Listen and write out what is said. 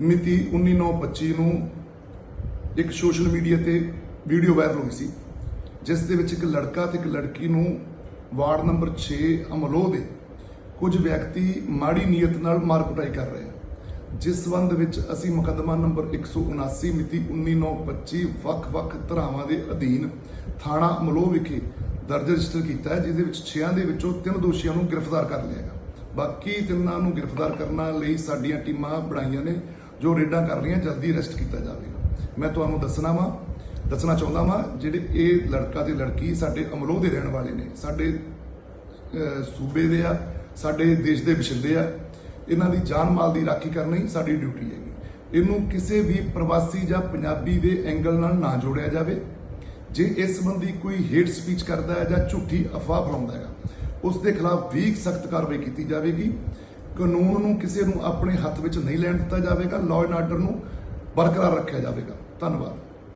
ਮਿਤੀ 19/9/25 ਨੂੰ ਇੱਕ ਸੋਸ਼ਲ ਮੀਡੀਆ ਤੇ ਵੀਡੀਓ ਵਾਇਰਲ ਹੋਈ ਸੀ, ਜਿਸ ਦੇ ਵਿੱਚ ਇੱਕ ਲੜਕਾ ਤੇ ਇੱਕ ਲੜਕੀ ਨੂੰ ਵਾਰਡ ਨੰਬਰ 6 ਅਮਲੋਹ ਦੇ ਕੁਝ ਵਿਅਕਤੀ ਮਾੜੀ ਨੀਅਤ ਨਾਲ ਮਾਰ ਕੁਟਾਈ ਕਰ ਰਹੇ ਹਨ। ਜਿਸ ਸੰਬੰਧ ਵਿੱਚ ਅਸੀਂ ਮੁਕੱਦਮਾ ਨੰਬਰ 179 ਮਿਤੀ 19/9/25 ਵੱਖ-ਵੱਖ ਧਾਰਾਵਾਂ ਦੇ ਅਧੀਨ ਥਾਣਾ ਅਮਲੋਹ ਵਿਖੇ ਦਰਜ ਰਜਿਸਟਰ ਕੀਤਾ ਹੈ ਜਿਸ ਦੇ ਵਿੱਚ 6 ਦੇ ਵਿੱਚੋਂ ਤਿੰਨ ਦੋਸ਼ੀਆਂ ਨੂੰ ਗ੍ਰਿਫਤਾਰ ਕਰ ਲਿਆ ਗਿਆ। ਬਾਕੀ ਤਿੰਨਾਂ ਨੂੰ ਗ੍ਰਿਫਤਾਰ ਕਰਨ ਲਈ ਸਾਡੀਆਂ ਟੀਮਾਂ ਬਣਾਈਆਂ ਨੇ। ਜੋ ਰੇਡਾਂ ਕਰ ਰਹੀਆਂ, ਜਲਦੀ ਅਰੈਸਟ ਕੀਤਾ ਜਾਵੇਗਾ ਮੈਂ ਤੁਹਾਨੂੰ ਦੱਸਣਾ ਵਾਂ, ਦੱਸਣਾ ਚਾਹੁੰਦਾ ਵਾਂ, ਜਿਹੜੇ ਇਹ ਲੜਕਾ ਤੇ ਲੜਕੀ ਸਾਡੇ ਅਮਲੋਹ ਦੇ ਰਹਿਣ ਵਾਲੇ ਨੇ, ਸਾਡੇ ਸੂਬੇ ਦੇ ਆ, ਸਾਡੇ ਦੇਸ਼ ਦੇ ਵਸਿੰਦੇ ਆ, ਇਹਨਾਂ ਦੀ ਜਾਨ ਮਾਲ ਦੀ ਰਾਖੀ ਕਰਨੀ ਸਾਡੀ ਡਿਊਟੀ ਹੈਗੀ। ਇਹਨੂੰ ਕਿਸੇ ਵੀ ਪ੍ਰਵਾਸੀ ਜਾਂ ਪੰਜਾਬੀ ਦੇ ਐਂਗਲ ਨਾਲ ਨਾ ਜੋੜਿਆ ਜਾਵੇ। ਜੇ ਇਸ ਸੰਬੰਧੀ ਕੋਈ ਹੇਟ ਸਪੀਚ ਕਰਦਾ ਹੈ ਜਾਂ ਝੂਠੀ ਅਫਵਾਹ ਫੈਲਾਉਂਦਾ ਹੈਗਾ, ਉਸ ਦੇ ਖਿਲਾਫ ਵੀ ਸਖਤ ਕਾਰਵਾਈ ਕੀਤੀ ਜਾਵੇਗੀ। ਕਾਨੂੰਨ ਨੂੰ ਕਿਸੇ ਨੂੰ ਆਪਣੇ ਹੱਥ ਵਿੱਚ ਨਹੀਂ ਲੈਣ ਦਿੱਤਾ ਜਾਵੇਗਾ ਲਾਅ ਐਂਡ ਆਰਡਰ ਨੂੰ ਬਰਕਰਾਰ ਰੱਖਿਆ ਜਾਵੇਗਾ। ਧੰਨਵਾਦ।